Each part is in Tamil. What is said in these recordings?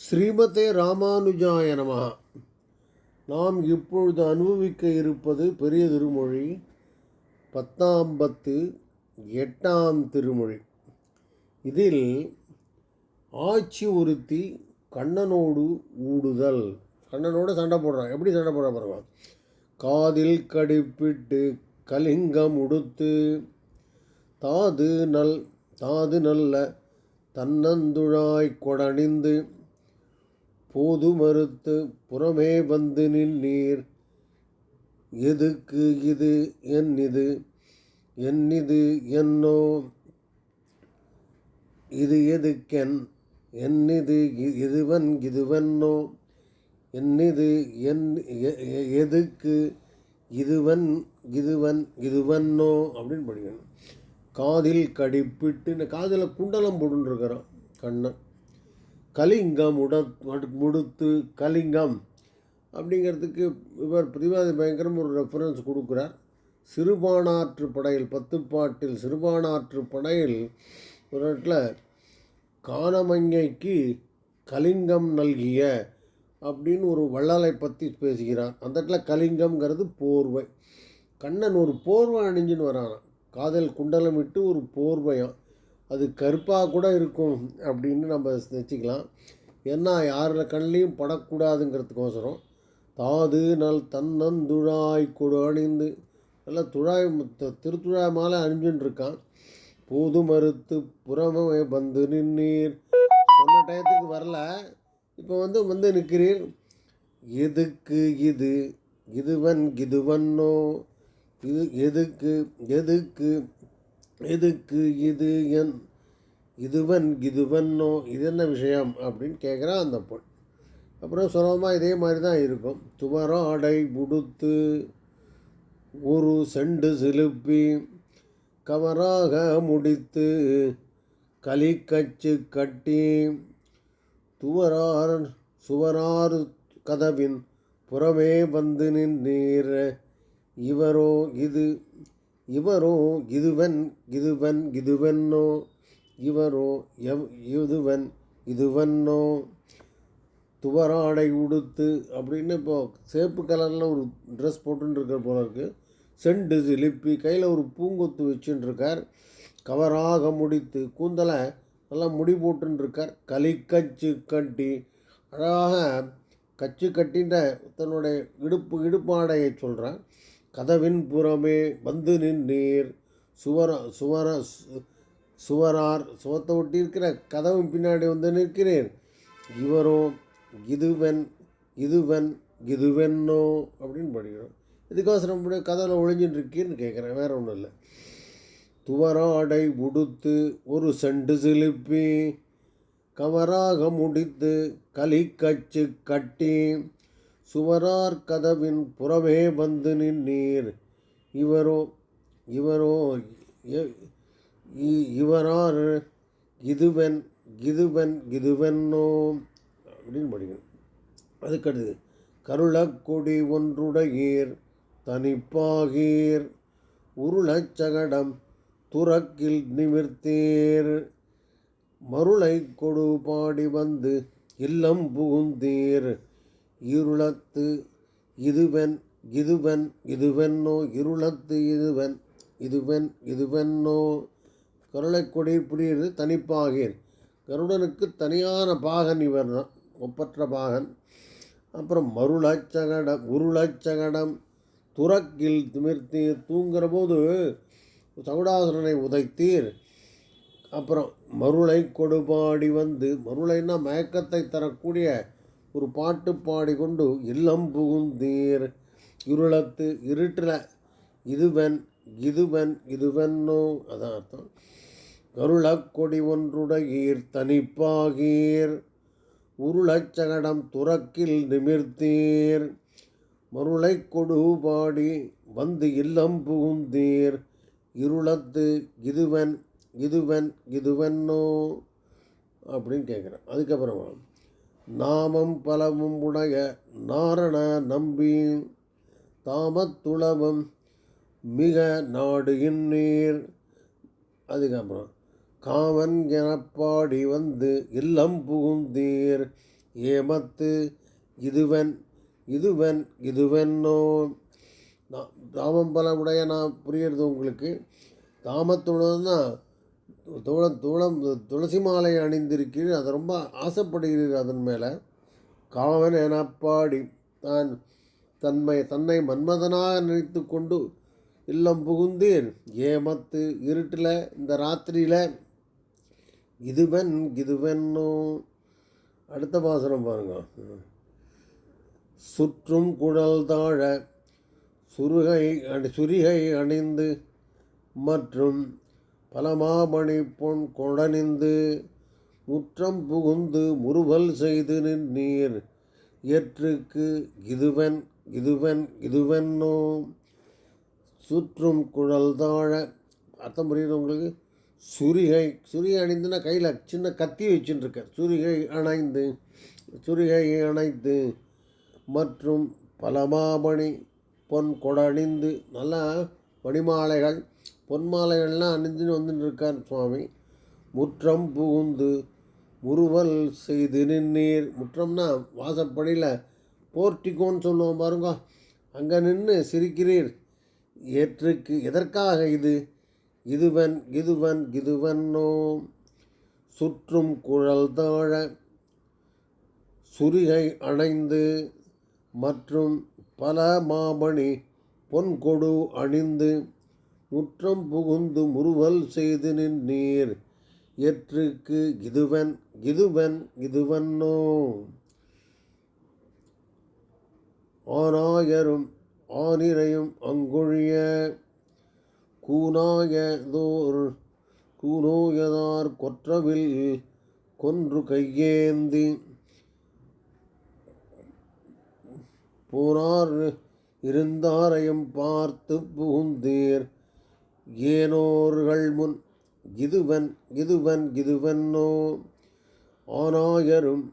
ஸ்ரீமதே ராமானுஜாய நமகா நாம் இப்பொழுது அனுபவிக்க இருப்பது பெரிய திருமொழி பத்தாம் பத்து எட்டாம் திருமொழி. இதில் ஆட்சி ஒருத்தி கண்ணனோடு ஊடுதல். கண்ணனோடு சண்டை போடுறான் எப்படி சண்டை போட பாருங்க. காதில் கடிப்பிட்டு கலிங்கம் உடுத்து தாது நல் தாது நல்ல தன்னந்துழாய் கொடணிந்து போது மறுத்து புறமே வந்து நின்னீர். எதுக்கு இது என் இது என் இது என்னோ? இது எதுக்கென்? என் இது இதுவன் இதுவன்னோ என்னிது என் எ- எ- எதுக்கு இதுவன் இதுவன் இதுவன்னோ அப்படின்னு படிக்கணும் காதில் கடிப்பிட்டு காதில் குண்டலம் போட்டுருக்கிறான் கண்ணன். கலிங்கம் உட முடுத்து கலிங்கம் அப்படிங்கிறதுக்கு இவர் பிரிவாதி பயங்கரம் ஒரு ரெஃபரன்ஸ் கொடுக்குறார். சிறுபானாற்று படையில் பத்துப்பாட்டில் சிறுபானாற்று படையில் ஒரு இடத்துல கானமங்கைக்கு கலிங்கம் நல்கிய அப்படின்னு ஒரு வள்ளலை பற்றி பேசுகிறார். அந்த இடத்துல கலிங்கம்ங்கிறது போர்வை. கண்ணன் ஒரு போர்வை அணிஞ்சுன்னு வரான் காதல் குண்டலமிட்டு ஒரு போர்வையான் அது கருப்பாக கூட இருக்கும் அப்படின்னு நம்ம நினச்சிக்கலாம். ஏன்னா யாரில் கண்ணிலையும் படக்கூடாதுங்கிறதுக்கோசரம் தாது நல் தன்னந்துழாய் கொடு அணிந்து நல்லா துழாய் த- திருத்துழாய் மாலை அணிஞ்சுன்னு இருக்கான் போது மறுத்து புறமே வந்து நின்னீர். சொன்ன டயத்துக்கு வரல. இப்போ வந்து வந்து நிற்கிறீர் எதுக்கு இது? இதுவன் இதுவன்னோ இது எதுக்கு? எதுக்கு? எதுக்கு இது என் இதுவன் இதுவன்னோ இது என்ன விஷயம் அப்படின்னு கேட்குறான் அந்த பொண் அப்புறம் சுலபமாக இதே மாதிரி தான் இருக்கும் துவராடை உடுத்து ஒரு செண்டு சிலுப்பி கவராக முடித்து கலிக்கச்சு கட்டி துவரார் சுவரார் கதவின் புறமே வந்து நின்றீர் இவரோ இது இவரோ இதுவன் இதுவன் இதுவென்னோ இவரோ எவ் இதுவன் இதுவன்னோ துவராடை உடுத்து அப்படின்னு இப்போ சேப்பு கலரில் ஒரு ட்ரெஸ் போட்டுருக்கிற போல இருக்குது செண்டு சிலிப்பி கையில் ஒரு பூங்கொத்து வச்சுட்டுருக்கார் கவராக முடித்து கூந்தலை நல்லா முடி போட்டுருக்கார் களி கச்சு கட்டி. அழகாக கச்சு கட்டின்ற தன்னுடைய இடுப்பு இடுப்பாடையை சொல்கிறான் கதவின் புறமே வந்து நின்றீர். சுவர சுவர சு- சுவரார் சுவத்தை ஒட்டி இருக்கிற கதவின் பின்னாடி வந்து நிற்கிறேன். இவரோ இதுவன் இதுவன் இதுவென்னோ அப்படின்னு படிக்கிறோம். இதுக்கோசரம் இப்படி கதவில் ஒழிஞ்சின்னு இருக்கீன்னு கேட்குறேன் வேற ஒன்றும் இல்லை. துவராடை உடுத்து ஒரு செண்டு சிலிப்பி கவராக முடித்து கலிக்கச்சு கட்டி சுவரார் கதவின் புறமே வந்து நின்னீர். இவரோ இவரோ இ- இவரார் இதுவன் இதுவன் இதுவென்னோ அப்படின்னு படிக்கணும். அதுக்கடுத்து கருளக்கொடி ஒன்றுடையீர் தனிப்பாகீர் உருளச்சகடம் துறக்கில் நிமிர்த்தீர். மருளை கொடு பாடி வந்து இல்லம் புகுந்தீர். இருளத்து இதுவன் இதுவன் இதுவென்னோ இருளத்து இதுவன் இதுவன் இதுவென்னோ. கருளை கொடி புரியுது தனிப்பாகீர் கருடனுக்கு தனியான பாகன் இவர் தான் ஒப்பற்ற பாகன். அப்புறம் மருளச்சகடம் உருளச்சகடம் துறக்கில் திமிர்த்தீர் தூங்குற போது சகுடாசுரனை உதைத்தீர். அப்புறம் மருளை கொடுபாடி வந்து மருளைன்னா மயக்கத்தை தரக்கூடிய ஒரு பாட்டு பாடிக்கொண்டு இல்லம் புகுந்தீர். இருளத்து இருட்டில் இதுவன் இதுவன் இதுவென்னோ. அதான் அர்த்தம். கருளக் கொடி ஒன்றுடையீர் தனிப்பாகீர். உருளச்சகடம் துறக்கில் நிமிர்த்தீர். மருளை கொடுபாடி வந்து இல்லம் புகுந்தீர். இருளத்து இதுவன் இதுவன் இதுவன்னோ. அப்படின்னு கேட்குறேன். அதுக்கப்புறமா. நாமம் பலவும் உடைய நாரண நம்பி தாமத்துளவம் மிக நாடு இந்நீர் அதுக்கப்புறம் காமன் எனப்பாடி வந்து இல்லம் புகுந்தீர். ஏமத்து இதுவன் இதுவன் இதுவென்னோ நா- தாமம் பல உடைய நான் புரியுறது உங்களுக்கு. தாமத்துடன் தான் துள தூளம் துளசி மாலை அணிந்திருக்கிறீர். அதை ரொம்ப ஆசைப்படுகிறீர் அதன் மேலே. காவன் எனப்பாடி தான் தன்மை தன்னை மன்மதனாக நினைத்து கொண்டு இல்லம் புகுந்தீர் ஏமத்து இருட்டில் இந்த ராத்திரியில் இதுவன் இதுவென்னும் அடுத்த பாசனம் பாருங்க. சுற்றும் குழல் தாழ சுருகை அணி- சுரிகை அணிந்து மற்றும் பலமாமணி பொன் கொடனிந்து முற்றம் புகுந்து முறுவல் செய்து நின்றீர் ஏற்றுக்கு இதுவன் இதுவன் இதுவென்னோ சுற்றும் குழல் தாழ அர்த்தம் புரியுது உங்களுக்கு? சுரிகை சுரிகை அணிந்துன்னா கையில் சின்ன கத்தி வச்சுட்டுருக்க சுரிகை அணைந்து சுரிகை அணைத்து மற்றும் பலமாமணி பொன் கொடணிந்து நல்லா மணிமாலைகள். பொன்மாலைகள்லாம் அணிஞ்சுன்னு வந்துட்டு இருக்கார் சுவாமி. முற்றம் புகுந்து முறுவல் செய்து நின்னீர். முற்றம்னா வாசப்படியில் போர்ட்டிகோன்னு சொல்லுவோம் பாருங்க. அங்கே நின்று சிரிக்கிறீர். ஏற்றுக்கு எதற்காக இது? இதுவன் இதுவன் இதுவன்னோ சுற்றும் குழல் தாழ சுரிகை அணைந்து மற்றும் பல மாமணி பொன்கொடு அணிந்து முற்றம் புகுந்து முறுவல் செய்து நின்றீர். எற்றுக்கு இதுவன் இதுவன் இதுவன்னோ ஆனாயரும் ஆனிரையும் அங்குழிய கூனாயதோர் கூனோயதார் கொற்றவில் கொன்று கையேந்தி போனார். இருந்தாரையும் பார்த்து புகுந்தீர். ஏனோர்கள் முன் இதுவன் இதுவன் இதுவன்னோ ஆனாயரும்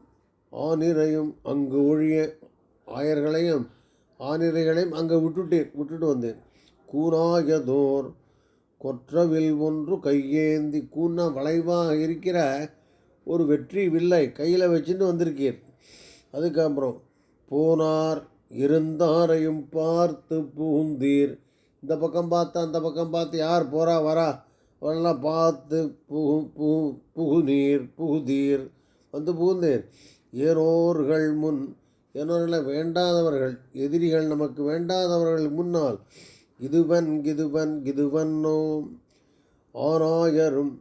ஆனிரையும் அங்கு ஒழிய ஆயர்களையும் ஆனிரைகளையும் அங்கே விட்டுட்டேன் விட்டுட்டு வந்தேன் கூனாயதோர் கொற்றவில் ஒன்று கையேந்தி கூன்னா வளைவாக இருக்கிற ஒரு வெற்றி வில்லை கையில் வச்சுட்டு வந்திருக்கீர். அதுக்கப்புறம் போனார் இருந்தாரையும் பார்த்து புகுந்தீர் இந்த பக்கம் பார்த்தா அந்த பக்கம் பார்த்து யார் போகிறா வரா? அவெல்லாம் பார்த்து புகு புகு புகுநீர் புகுதீர். வந்து புகுந்தீர் ஏனோர்கள் முன் ஏனோர்களை வேண்டாதவர்கள் எதிரிகள் நமக்கு வேண்டாதவர்கள் முன்னால் இதுவன் கிதுவன் கிதுவன்னோ? ஆனாயரும்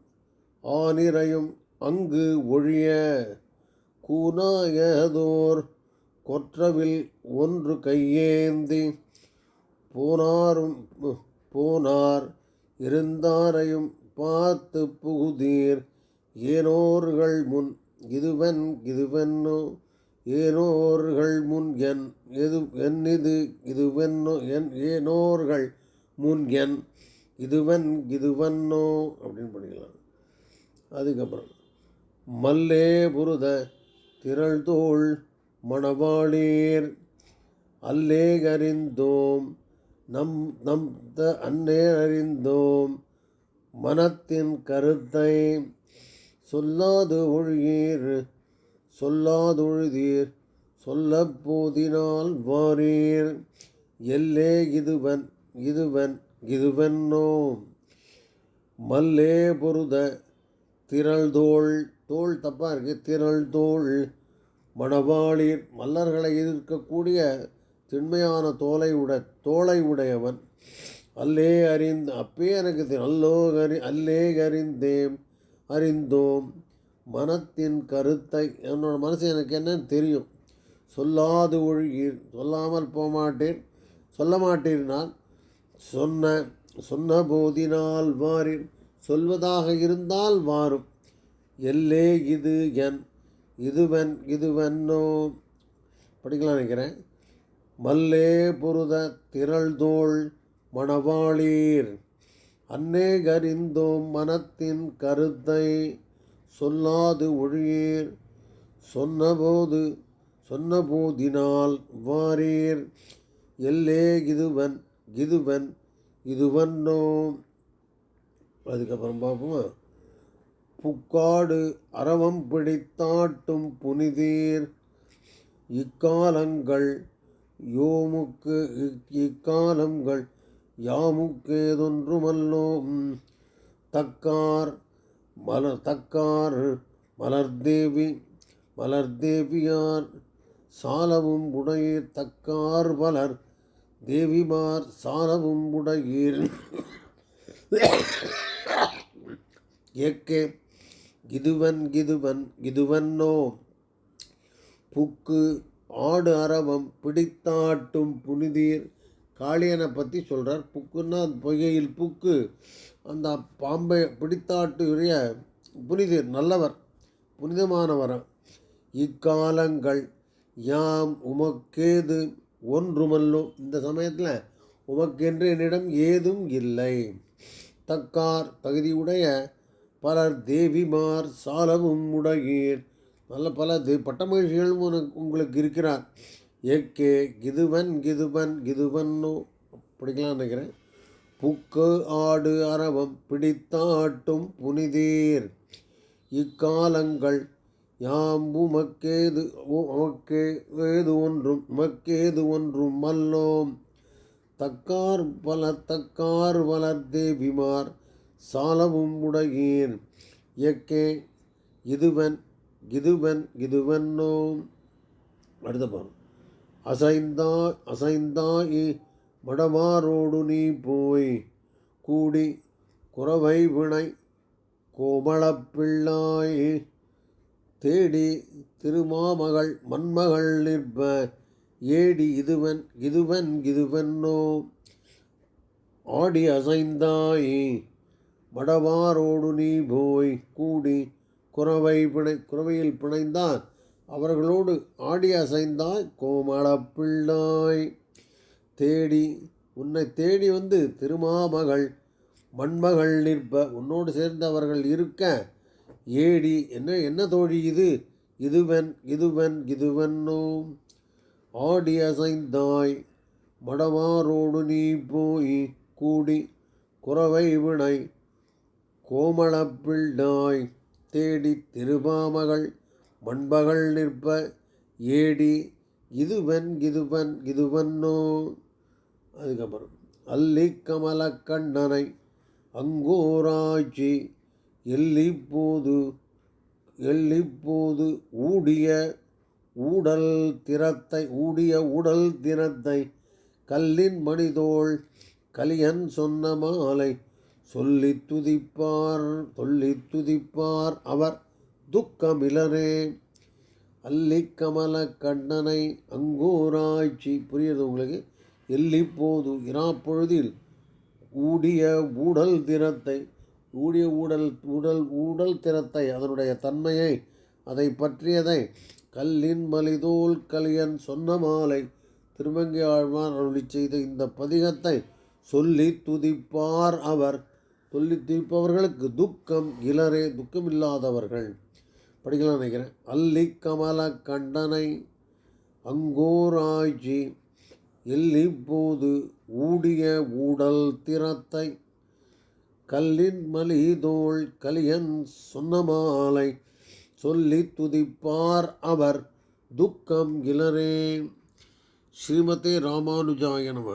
ஆனிரையும் அங்கு ஒழிய கூனாயதோர் கொற்றவில் ஒன்று கையேந்தி போனாரும் போனார் இருந்தாரையும் பார்த்து புகுதீர். ஏனோர்கள் முன் இதுவன் இதுவென்னோ? ஏனோர்கள் முன் என் எது என் இது இதுவென்னோ? என் ஏனோர்கள் முன் என் இதுவன் இதுவன்னோ? அப்படின்னு படிக்கலாம். அதுக்கப்புறம் மல்லே புருத திரள்தோள் மணவாளீர் அல்லே அறிந்தோம் நம் நம் த அன்னே அறிந்தோம் மனத்தின் கருத்தை சொல்லாது ஒழுகீர் சொல்லாதொழுதீர் சொல்லப் போதினால் வாரீர். எல்லே இதுவன் இதுவன் இதுவென்னோ. மல்லே பொருத திரள்தோள் தோல் தப்பாக இருக்குது திரள்தோள். மணவாளிர் மல்லர்களை எதிர்க்கக்கூடிய திண்மையான தோலை உட தோலை உடையவன். அல்லே அறிந்து அப்பே எனக்கு அல்லோ அறி அல்லே அறிந்தேம் அறிந்தோம். மனத்தின் கருத்தை என்னோட மனசு எனக்கு என்னன்னு தெரியும். சொல்லாது ஒழுகீர் சொல்லாமல் போமாட்டேன். சொல்ல மாட்டீர் நான் சொன்ன சொன்ன போதினால் வாரீர் சொல்வதாக இருந்தால் வாரும். எல்லே இது என் இதுவன் இதுவென்னோ. படிக்கலாம் நினைக்கிறேன். மல்லே புருத திரள்தோள் மணவாளீர். அன்னே கரிந்தோம் மனத்தின் கருத்தை சொல்லாது ஒழியீர். சொன்னபோது சொன்னபோதினால் வாரீர். எல்லே கிதுவன் இதுவன் இதுவன்னோ. அதுக்கப்புறம் பார்ப்போமா? புக்காடு அரவம் பிடித்தாட்டும் புனிதீர். இக்காலங்கள் யோமுக்கு இக்காலங்கள் யாமுக்கேதொன்றுமல்லோம். தக்கார் மலர் தக்கார் மலர்தேவி மலர்தேவியார் சாலவும் உடையீர். தக்கார் பலர் தேவிமார் சாலவும் உடையீர். ஏக்கே கிதுவன் கிதுவன் கிதுவன்னோ. புக்கு ஆடு அரவம் பிடித்தாட்டும் புனிதீர். காளியனை பற்றி சொல்கிறார் புக்குன்னா பொய்கையில் புக்கு. அந்த பாம்பை பிடித்தாட்டுடைய புனிதர் நல்லவர் புனிதமானவர். இக்காலங்கள் யாம் உமக்கேது ஒன்றுமல்லோ. இந்த சமயத்தில் உமக்கென்று என்னிடம் ஏதும் இல்லை. தக்கார் தகுதியுடைய பலர் தேவிமார் சாலவும் உடையீர். நல்ல பல தே பட்டமகிழ்ச்சிகளும் உனக்கு உங்களுக்கு இருக்கிறார். ஏக்கே கிதுவன் கிதுவன் கிதுவன்னோ. அப்படிங்களாம் நினைக்கிறேன். புக்கு ஆடு அரவம் பிடித்தாட்டும் புனிதீர். இக்காலங்கள் யாம் உமக்கேது உமக்கே ஏது ஒன்றும் உமக்கேது ஒன்றும் மல்லோம் தக்கார் பலர் தக்கார் வளர் தேவிமார். சாலவும் உடையீர் இயக்கே இதுவன் இதுவன் இதுவன்னோ அடுத்த பாரு அசைந்தா அசைந்தாயி மடமாரோடு நீ போய். கூடி குறவை வினை கோமளப்பிள்ளாய் தேடி திருமாமகள் மண்மகள் நிற்ப. ஏடி இதுவன் இதுவன் இதுவன்னோ ஆடி அசைந்தாயே. மடவாரோடு நீ போய் கூடி குறவை பிணை குறவையில் பிணைந்தான் அவர்களோடு ஆடி அசைந்தாய் கோமளப்பிள்ளாய் தேடி உன்னை தேடி வந்து திருமாமகள் மண்மகள் நிற்ப உன்னோடு சேர்ந்தவர்கள் இருக்க. ஏடி என்ன என்ன தோழி இது? இதுவன் இதுவன் இதுவன்னோ? ஆடி அசைந்தாய் மடவாரோடு நீ போய் கூடி குறவை வினை கோமளப்பிள்ளாய் தேடி திருமாமகள் மண்பகள் நிற்ப ஏடி இதுவன் இதுவன் இதுவன்னோ அதுக்கப்புறம் அல்லி கமலக்கண்ணனை அங்கோராய்ச்சி எல்லிப்போது எல்லிப்போது ஊடிய ஊடல் திறத்தை ஊடிய உடல் திறத்தை கல்லின் மணிதோள் கலியன் சொன்ன மாலை சொல்லி துதிப்பார் சொல்லி துதிப்பார் அவர் துக்கமிலரே. அல்லி கமல கண்ணனை அங்கோராய்ச்சி. புரியுது உங்களுக்கு? எல்லிப்போது இராப்பொழுதில் ஊடிய ஊடல் திறத்தை ஊடிய ஊடல் ஊடல் ஊடல் திறத்தை அதனுடைய தன்மையை அதை பற்றியதை கல்லின் மலிதோல் கலியன் சொன்ன மாலை திருமங்கி ஆழ்வார் அருளி செய்த இந்த பதிகத்தை சொல்லி துதிப்பார் அவர் சொல்லி துதிப்பவர்களுக்கு துக்கம் இலரே துக்கம் இல்லாதவர்கள் படிக்கலாம் நினைக்கிறேன். அல்லி கமல கண்டனை அங்கோராய்ச்சி எல்லிப்போது ஊடிய ஊடல் திறத்தை. கல்லின் மலிதோள் கலியன் சொன்னமாலை சொல்லி துதிப்பார் அவர் துக்கம் இலரே ஸ்ரீமதி ராமானுஜாய நம.